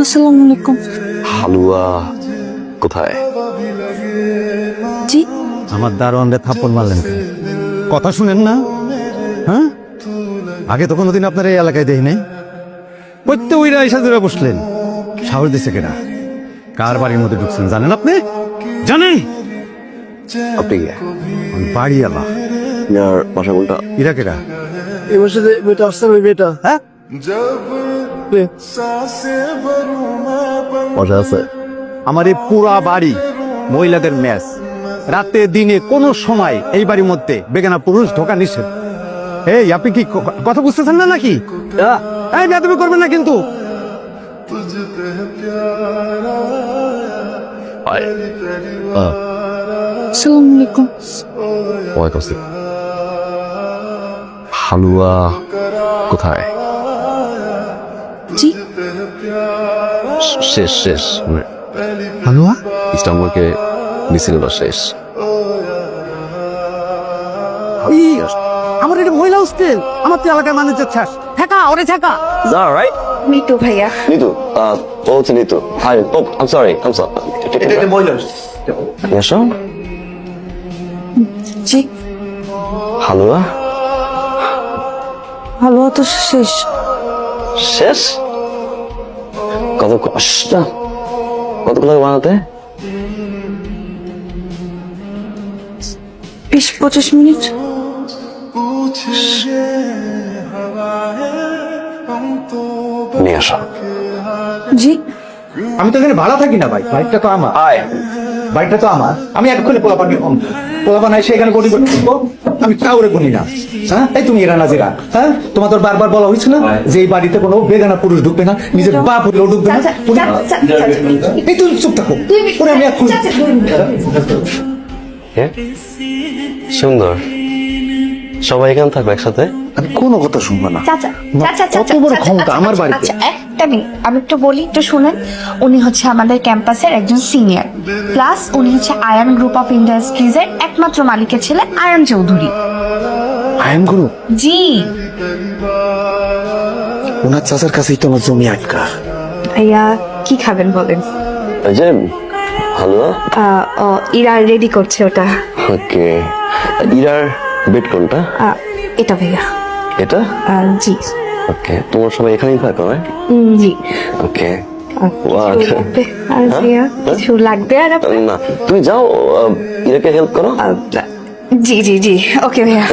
আসসালামু আলাইকুম হালুয়া কোথায়? জি। আমার দারোয়ানরে থাপ্পড় মারলেন কথা শুনেন না? হ্যাঁ? আগে তো কোনোদিন আপনার এই এলাকায় দেখি নাই। প্রত্যেক ওইরা এসে ধরে বসলেন। সাহস দিছে কেনা কার বাড়ির মধ্যে ঢুকছেন জানেন আপনি? জানেন? আপনি বাড়ি আলা। বাসা কোনটা? ইরা কেরা এবার সাথে বেটা আসছে ওই বেটা হ্যাঁ? আছে। আমার এই পুরা বাড়ি মহিলাদের ম্যাচ। রাতে দিনে কোনো সময় এই বাড়ির মধ্যে বেগানা পুরুষ ঢোকা নিষেধ। এই আপনি কি কথা বুঝতেছেন না নাকি? এই না তুমি করবেন না কিন্তু। হালুয়া কোথায়? জি। শেষ শেষ। হালুয়া? ইস্তাম্বুলকে মিছিল শেষ। আমার এটা মহিলা হোস্টেল। আমার তো এলাকার মানুষ যাচ্ছে ঠেকা ওরে ঠেকা। That right? মিটু ভাইয়া। নিতু ও হচ্ছে নিতু হাই ও আম সরি আম সরি এসো জি। হালুয়া ভালো তো শেষ। শেষ? কত কষ্ট কত লাগে বানাতে? বিশ পঁচিশ মিনিট। নিয়ে আসো। জি। আমি তো এখানে ভাড়া থাকি না ভাই বাইকটা তো আমার। আয়। বাইকটা তো আমার আমি এক্ষুনি পোলাপানি কম পোলাপান এসে এখানে গড়ি আমি কাউরে গুনি না হ্যাঁ এই তুমি এরা নাজিরা হ্যাঁ তোমার তোর বারবার বলা হয়েছিল না যে এই বাড়িতে কোনো বেগানা পুরুষ ঢুকবে না নিজের বাপ হলেও ঢুকবে না এই তুমি চুপ থাকো ওরে আমি কে? সুন্দর সবাই এখানে থাকবে একসাথে আমি কোনো কথা শুনব না চাচা কত বড় ক্ষমতা আচ্ছা, আমার আচ্ছা, বাড়িতে। একটা মিনিট আমি একটু বলি একটু শুনেন। উনি হচ্ছে আমাদের ক্যাম্পাসের একজন সিনিয়র। প্লাস উনি হচ্ছে আয়ান গ্রুপ অফ ইন্ডাস্ট্রিজ এর একমাত্র মালিকের ছেলে আয়ান চৌধুরী। আয়ন গুরু? জি। ওনার চাচার কাছেই তো আমার জমি আটকা ভাইয়া কি খাবেন বলেন? এই যে হালুয়া? ইরা রেডি করছে ওটা। ওকে। ইরার বেড কোনটা? এটা ভাইয়া। এটা? জি। ওকে তোমার সবাই এখানেই থাকো হ্যাঁ? জি। ওকে আহ, কিছু লাগবে? আর আর আপনার? না তুমি যাও ইরাকে হেল্প করো। জি জি জি। ওকে ভাইয়া।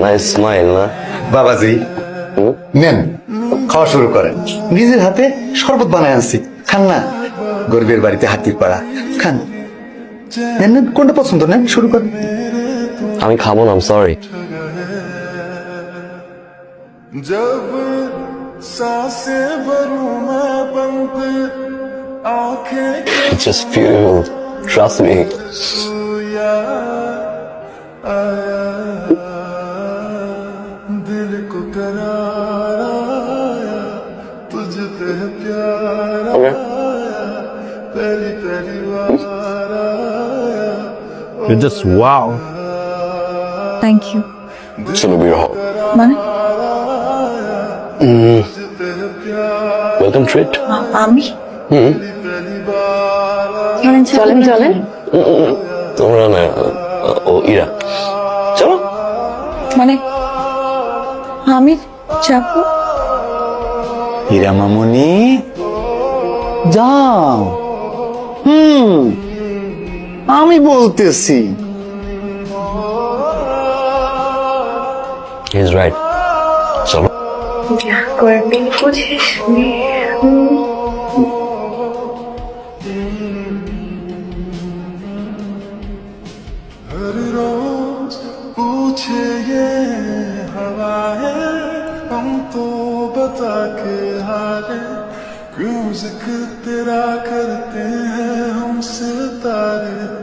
নাইস স্মাইল না? বাবাজি? নেন খাওয়া শুরু করেন। নিজের হাতে শরবত বানায় আনছি। খান না গরিবের বাড়িতে হাতির পাড়া। খান। নেন নেন কোনটা পছন্দ নেন শুরু করেন। আমি খাব না সরি जब सांसे भरूं मैं आंखें It's just beautiful. Trust me. दिल को करार आया तुझ पे प्यार पहली पहली बार You're just wow. Thank you. It's gonna be hot. মানে ওয়েলকাম ট্রিট আমি হুম চলেন চলেন তোমরা না ও ইরা চলো মানে আমি যাব হীরা মামনি যাও হুম আমি বলতেছি ইজ রাইট কয়েকদিন বুঝিস हर रोज पूछे ये हवाएं हम तो बता के हारे क्यों जिक्र तेरा करते हैं हम सितारे